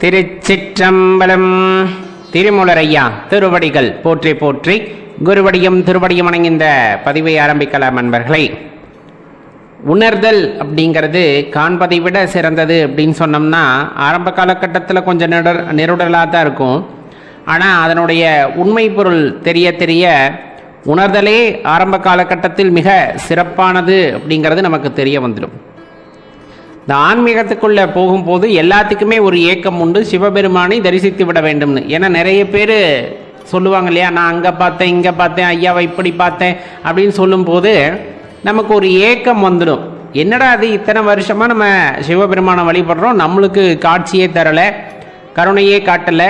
திருச்சிற்றம்பலம். திருமுலரையா திருவடிகள் போற்றி போற்றி குருவடியும் திருவடியும் வணங்கின்ற பதிவை ஆரம்பிக்கலாம் நண்பர்களே உணர்தல் அப்படிங்கிறது காண்பதை விட சிறந்தது அப்படின்னு சொன்னோம்னா ஆரம்ப காலகட்டத்தில் கொஞ்சம் நிடர் நெருடலாக தான் இருக்கும். ஆனால் அதனுடைய உண்மை பொருள் தெரிய தெரிய உணர்தலே ஆரம்ப காலகட்டத்தில் மிக சிறப்பானது அப்படிங்கிறது நமக்கு தெரிய வந்துடும். இந்த ஆன்மீகத்துக்குள்ளே போகும்போது எல்லாத்துக்குமே ஒரு ஏக்கம் உண்டு. சிவபெருமானை தரிசித்து விட வேண்டும்னு. ஏன்னா நிறைய பேர் சொல்லுவாங்க இல்லையா நான் அங்கே பார்த்தேன் இங்கே பார்த்தேன் ஐயாவை இப்படி பார்த்தேன் அப்படின்னு சொல்லும்போது நமக்கு ஒரு ஏக்கம் வந்துடும் என்னடா அது இத்தனை வருஷமாக நம்ம சிவபெருமானை வழிபடுறோம் நம்மளுக்கு காட்சியே தரலை கருணையே காட்டலை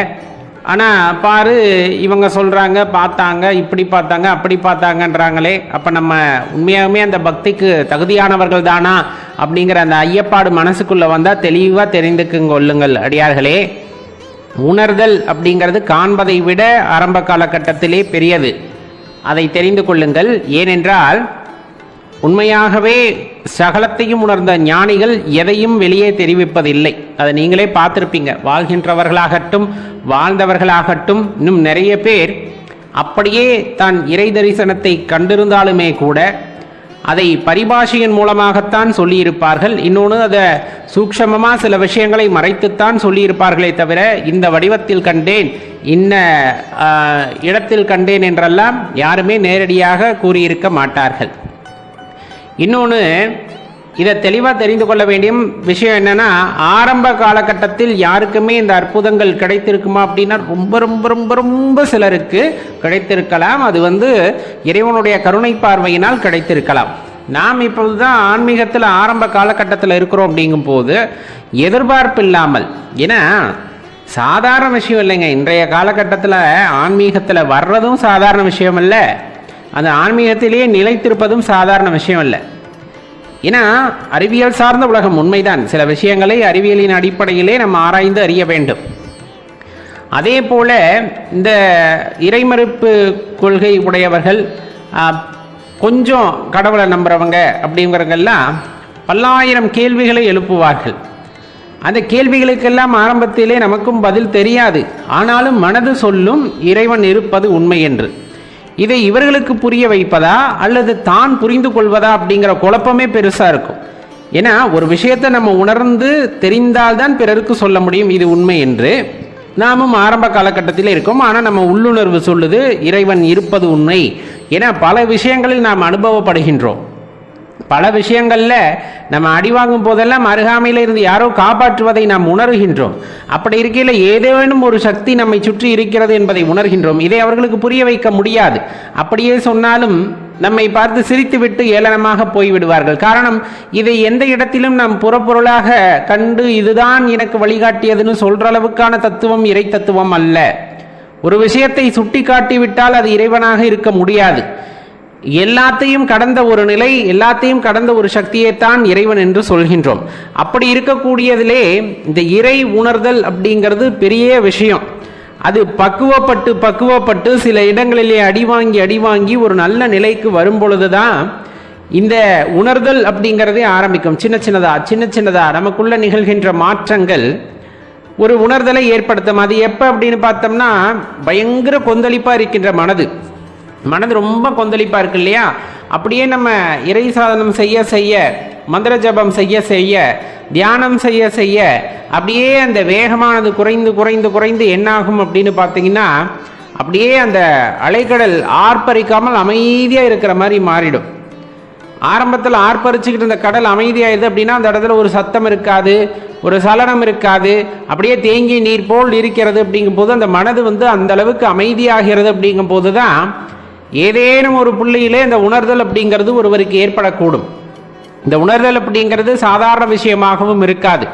ஆனால் பாரு இவங்க சொல்கிறாங்க பார்த்தாங்க இப்படி பார்த்தாங்க அப்படி பார்த்தாங்கன்றாங்களே அப்போ நம்ம உண்மையாகவே அந்த பக்திக்கு தகுதியானவர்கள் தானா? அப்படிங்கிற அந்த ஐயப்பாடு மனசுக்குள்ளே வந்தால் தெளிவாக தெரிந்துக்குங்க கொள்ளுங்கள் அடியார்களே. உணர்தல் அப்படிங்கிறது காண்பதை விட ஆரம்ப காலகட்டத்திலே பெரியது. அதை தெரிந்து கொள்ளுங்கள். ஏனென்றால் உண்மையாகவே சகலத்தையும் உணர்ந்த ஞானிகள் எதையும் வெளியே தெரிவிப்பதில்லை. அதை நீங்களே பார்த்துருப்பீங்க. வாழ்கின்றவர்களாகட்டும் வாழ்ந்தவர்களாகட்டும் இன்னும் நிறைய பேர் அப்படியே தான் இறை தரிசனத்தை கண்டிருந்தாலுமே கூட அதை பரிபாஷையின் மூலமாகத்தான் சொல்லியிருப்பார்கள். இன்னொன்று அதை சூக்ஷமமாக சில விஷயங்களை மறைத்துத்தான் சொல்லியிருப்பார்களே தவிர இந்த வடிவத்தில் கண்டேன் இன்ன இடத்தில் கண்டேன் என்றெல்லாம் யாருமே நேரடியாக கூறியிருக்க மாட்டார்கள். இன்னொன்று இதை தெளிவாக தெரிந்து கொள்ள வேண்டிய விஷயம் என்னன்னா ஆரம்ப காலகட்டத்தில் யாருக்குமே இந்த அற்புதங்கள் கிடைத்திருக்குமா அப்படின்னா ரொம்ப ரொம்ப ரொம்ப ரொம்ப சிலருக்கு கிடைத்திருக்கலாம். அது வந்து இறைவனுடைய கருணை பார்வையினால் கிடைத்திருக்கலாம். நாம் இப்பொழுது தான் ஆன்மீகத்தில் ஆரம்ப காலகட்டத்தில் இருக்கிறோம் அப்படிங்கும்போது எதிர்பார்ப்பு இல்லாமல் ஏன்னா சாதாரண விஷயம் இல்லைங்க. இன்றைய காலகட்டத்தில் ஆன்மீகத்தில் வர்றதும் சாதாரண விஷயம் இல்லை. அந்த ஆன்மீகத்திலேயே நிலைத்திருப்பதும் சாதாரண விஷயம் இல்லை ஏன்னா அறிவியல் சார்ந்த உலகம் உண்மைதான். சில விஷயங்களை அறிவியலின் அடிப்படையிலே நம்ம ஆராய்ந்து அறிய வேண்டும். அதே போல இந்த இறைமறுப்பு கொள்கை உடையவர்கள் கொஞ்சம் கடவுளை நம்புறவங்க அப்படிங்கிறவங்கெல்லாம் பல்லாயிரம் கேள்விகளை எழுப்புவார்கள். அந்த கேள்விகளுக்கெல்லாம் ஆரம்பத்திலே நமக்கும் பதில் தெரியாது. ஆனாலும் மனது சொல்லும் இறைவன் இருப்பது உண்மை என்று. இதை இவர்களுக்கு புரிய வைப்பதா அல்லது தான் புரிந்து கொள்வதா அப்படிங்கிற குழப்பமே பெருசாக இருக்கும். ஏன்னா ஒரு விஷயத்தை நம்ம உணர்ந்து தெரிந்தால்தான் பிறருக்கு சொல்ல முடியும் இது உண்மை என்று. நாமும் ஆரம்ப காலகட்டத்தில் இருக்கோம் ஆனால் நம்ம உள்ளுணர்வு சொல்லுது இறைவன் இருப்பது உண்மை. ஏன்னா பல விஷயங்களில் நாம் அனுபவப்படுகின்றோம். பல விஷயங்களில் நம்ம அடி வாங்கும் போதெல்லாம் அருகாமையில் இருந்து யாரோ காப்பாற்றுவதை நாம் உணர்கின்றோம். அப்படி இருக்கையில் ஏதேனும் ஒரு சக்தி நம்மை சுற்றி இருக்கிறது என்பதை உணர்கின்றோம். இதை அவர்களுக்கு புரிய வைக்க முடியாது. அப்படியே சொன்னாலும் நம்மை பார்த்து சிரித்துவிட்டு ஏளனமாக போய்விடுவார்கள். காரணம் இதை எந்த இடத்திலும் நாம் புறப்பொருளாக கண்டு இதுதான் எனக்கு வழிகாட்டியதுன்னு சொல்ற அளவுக்கான தத்துவம் இறை தத்துவம் அல்ல. ஒரு விஷயத்தை சுட்டி காட்டிவிட்டால் அது இறைவனாக இருக்க முடியாது. எல்லாத்தையும் கடந்த ஒரு நிலை எல்லாத்தையும் கடந்த ஒரு சக்தியைத்தான் இறைவன் என்று சொல்கின்றோம். அப்படி இருக்கக்கூடியதிலே இந்த இறை உணர்தல் அப்படிங்கிறது பெரிய விஷயம். அது பக்குவப்பட்டு பக்குவப்பட்டு சில இடங்களிலே அடி வாங்கி ஒரு நல்ல நிலைக்கு வரும் பொழுதுதான் இந்த உணர்தல் அப்படிங்கிறதே ஆரம்பிக்கும். சின்ன சின்னதா சின்ன சின்னதா நமக்குள்ள நிகழ்கின்ற மாற்றங்கள் ஒரு உணர்தலை ஏற்படுத்தும். அது எப்போ அப்படின்னு பார்த்தோம்னா பயங்கர கொந்தளிப்பாக இருக்கின்ற மனது. மனது ரொம்ப கொந்தளிப்பா இருக்கு இல்லையா? அப்படியே நம்ம இறை சாதனம் செய்ய செய்ய மந்திர ஜபம் செய்ய செய்ய தியானம் செய்ய செய்ய அப்படியே அந்த வேகமானது குறைந்து குறைந்து குறைந்து என்னாகும் அப்படின்னு பார்த்தீங்கன்னா அப்படியே அந்த அலைக்கடல் ஆர்ப்பரிக்காமல் அமைதியாக இருக்கிற மாதிரி மாறிடும். ஆரம்பத்தில் ஆர்ப்பரிச்சுக்கிட்டு இருந்த கடல் அமைதியாயிருது அப்படின்னா அந்த இடத்துல ஒரு சத்தம் இருக்காது ஒரு சலனம் இருக்காது அப்படியே தேங்கி நீர் போல் இருக்கிறது அப்படிங்கும்போது அந்த மனது வந்து அந்த அளவுக்கு அமைதியாகிறது அப்படிங்கும்போது தான் ஏதேனும் ஒரு புள்ளியிலே இந்த உணர்தல் அப்படிங்கிறது ஒருவருக்கு ஏற்படக்கூடும். இந்த உணர்தல் அப்படிங்கிறது சாதாரண விஷயமாகவும் இருக்காது.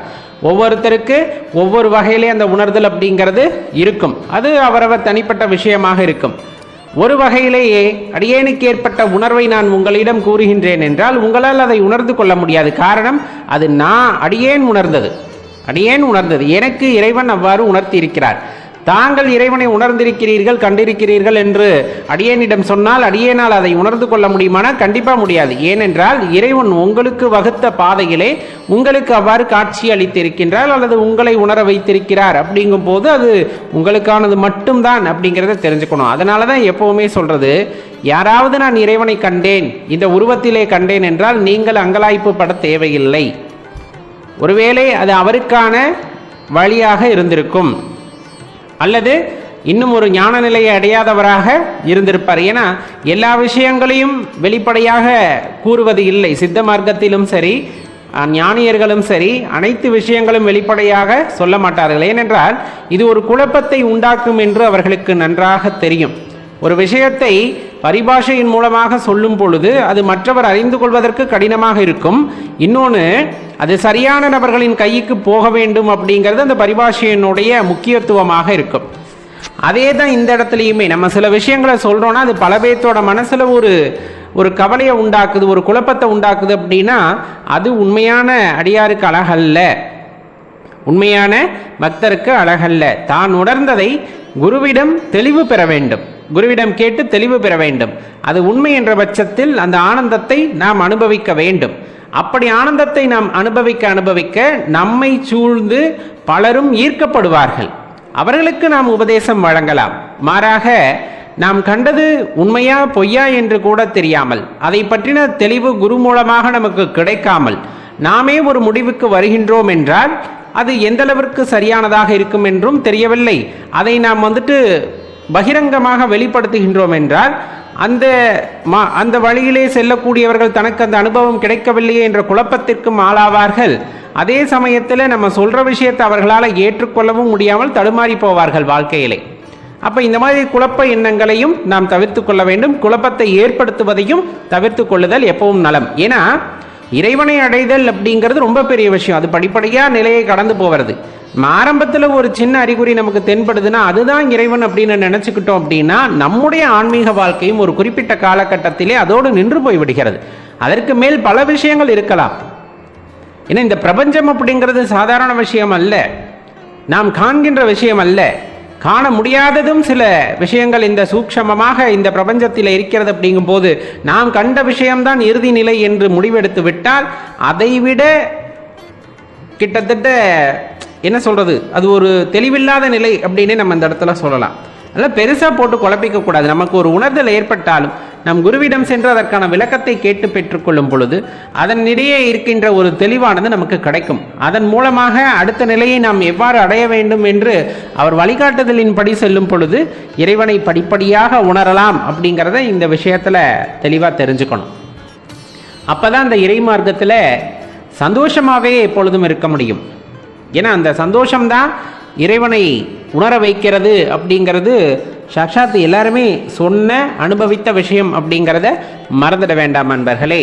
ஒவ்வொருத்தருக்கு ஒவ்வொரு வகையிலே அந்த உணர்தல் அப்படிங்கிறது இருக்கும். அது அவரவர் தனிப்பட்ட விஷயமாக இருக்கும். ஒரு வகையிலேயே அடியேனுக்கு ஏற்பட்ட உணர்வை நான் உங்களிடம் கூறுகின்றேன் என்றால் உங்களால் அதை உணர்ந்து கொள்ள முடியாது. காரணம் அது நான் அடியேன் உணர்ந்தது. அடியேன் உணர்ந்தது. எனக்கு இறைவன் அவ்வாறு உணர்த்தி இருக்கிறார் தாங்கள் இறைவனை உணர்ந்திருக்கிறீர்கள் கண்டிருக்கிறீர்கள் என்று அடியேனிடம் சொன்னால் அடியேனால் அதை உணர்ந்து கொள்ள முடியுமானால் கண்டிப்பாக முடியாது. ஏனென்றால் இறைவன் உங்களுக்கு வகுத்த பாதையிலே உங்களுக்கு அவ்வாறு காட்சி அளித்திருக்கின்றார் அல்லது உங்களை உணர வைத்திருக்கிறார். அப்படிங்கும் போது அது உங்களுக்கானது மட்டும்தான் அப்படிங்கிறத தெரிஞ்சுக்கணும். அதனால தான் எப்பவுமே சொல்றது யாராவது நான் இறைவனை கண்டேன் இந்த உருவத்திலே கண்டேன் என்றால் நீங்கள் அங்கலாய்ப்பு பட தேவையில்லை. ஒருவேளை அது அவருக்கான வழியாக இருந்திருக்கும். அல்லது இன்னும் ஒரு ஞான நிலையை அடையாதவராக இருந்திருப்பார். ஏன்னா எல்லா விஷயங்களையும் வெளிப்படையாக கூறுவது இல்லை. சித்த மார்க்கத்திலும் சரி ஞானியர்களும் சரி அனைத்து விஷயங்களும் வெளிப்படையாக சொல்ல மாட்டார்கள். ஏனென்றால் இது ஒரு குழப்பத்தை உண்டாக்கும் என்று அவர்களுக்கு நன்றாக தெரியும். ஒரு விஷயத்தை பரிபாஷையின் மூலமாக சொல்லும் பொழுது அது மற்றவர் அறிந்து கொள்வதற்கு கடினமாக இருக்கும். இன்னொன்று அது சரியான நபர்களின் கைக்கு போக வேண்டும் அப்படிங்கிறது அந்த பரிபாஷையினுடைய முக்கியத்துவமாக இருக்கும். அதே தான் இந்த இடத்துலையுமே நம்ம சில விஷயங்களை சொல்கிறோன்னா அது பல பேர்த்தோட மனசில் ஒரு ஒரு கவலையை உண்டாக்குது ஒரு குழப்பத்தை உண்டாக்குது அப்படின்னா அது உண்மையான அடியாருக்கு அழகல்ல. உண்மையான பக்தருக்கு அழகல்ல. தான் உணர்ந்ததை குருவிடம் தெளிவு பெற வேண்டும். குருவிடம் கேட்டு தெளிவு பெற வேண்டும். அது உண்மை என்ற பட்சத்தில் அந்த ஆனந்தத்தை நாம் அனுபவிக்க வேண்டும். அப்படி ஆனந்தத்தை நாம் அனுபவிக்க அனுபவிக்க நம்மை சூழ்ந்து பலரும் ஈர்க்கப்படுவார்கள். அவர்களுக்கு நாம் உபதேசம் வழங்கலாம். மாறாக நாம் கண்டது உண்மையா பொய்யா என்று கூட தெரியாமல் அதை பற்றின தெளிவு குரு மூலமாக நமக்கு கிடைக்காமல் நாமே ஒரு முடிவுக்கு வருகின்றோம் என்றால் அது எந்தளவிற்கு சரியானதாக இருக்கும் என்றும் தெரியவில்லை. அதை நாம் வந்துட்டு பகிரங்கமாக வெளிப்படுத்துகின்றோம் என்றால் அந்த மா அந்த வழியிலே செல்லக்கூடியவர்கள் தனக்கு அந்த அனுபவம் கிடைக்கவில்லையே என்ற குழப்பத்திற்கும் ஆளாவார்கள். அதே சமயத்தில் நம்ம சொல்ற விஷயத்தை அவர்களால் ஏற்றுக்கொள்ளவும் முடியாமல் தடுமாறி போவார்கள் வாழ்க்கையிலே. அப்ப இந்த மாதிரி குழப்ப எண்ணங்களையும் நாம் தவிர்த்து கொள்ள வேண்டும். குழப்பத்தை ஏற்படுத்துவதையும் தவிர்த்து கொள்ளுதல் எப்பவும் நலம். ஏன்னா இறைவனை அடைதல் அப்படிங்கிறது ரொம்ப பெரிய விஷயம். அது படிப்படியாக நிலையை கடந்து போகிறது. ஆரம்பத்தில் ஒரு சின்ன அறிகுறி நமக்கு தென்படுதுன்னா அதுதான் இறைவன் அப்படின்னு நினச்சிக்கிட்டோம் அப்படின்னா நம்முடைய ஆன்மீக வாழ்க்கையும் ஒரு குறிப்பிட்ட காலகட்டத்திலே அதோடு நின்று போய் விடுகிறது. அதற்கு மேல் பல விஷயங்கள் இருக்கலாம். ஏன்னா இந்த பிரபஞ்சம் அப்படிங்கிறது சாதாரண விஷயம் அல்ல. நாம் காண்கின்ற விஷயம் அல்ல. காண முடியாததும் சில விஷயங்கள் இந்த சூக்ஷமமாக இந்த பிரபஞ்சத்தில் இருக்கிறது அப்படிங்கும் போது நாம் கண்ட விஷயம்தான் இறுதி நிலை என்று முடிவெடுத்து விட்டால் அதைவிட கிட்டத்தட்ட என்ன சொல்றது? அது ஒரு தெளிவில்லாத நிலை அப்படின்னு நம்ம இந்த இடத்துல சொல்லலாம். அதெல்லாம் பெருசாக போட்டு குழப்பிக்க கூடாது நமக்கு ஒரு உணர்தல் ஏற்பட்டாலும் நம் குருவிடம் சென்று அதற்கான விளக்கத்தை கேட்டு பெற்றுக்கொள்ளும் பொழுது அதனிடையே இருக்கின்ற ஒரு தெளிவானது நமக்கு கிடைக்கும். அதன் மூலமாக அடுத்த நிலையை நாம் எவ்வாறு அடைய வேண்டும் என்று அவர் வழிகாட்டுதலின்படி செல்லும் பொழுது இறைவனை படிப்படியாக உணரலாம் அப்படிங்கிறத இந்த விஷயத்தில் தெளிவாக தெரிஞ்சுக்கணும். அப்பதான் அந்த இறை மார்க்கத்தில் சந்தோஷமாகவே எப்பொழுதும் இருக்க முடியும். ஏன்னா அந்த சந்தோஷம்தான் இறைவனை உணர வைக்கிறது அப்படிங்கிறது சாக்ஷாத் எல்லாருமே சொன்ன அனுபவித்த விஷயம் அப்படிங்கிறத மறந்துட வேண்டாம் அன்பர்களே.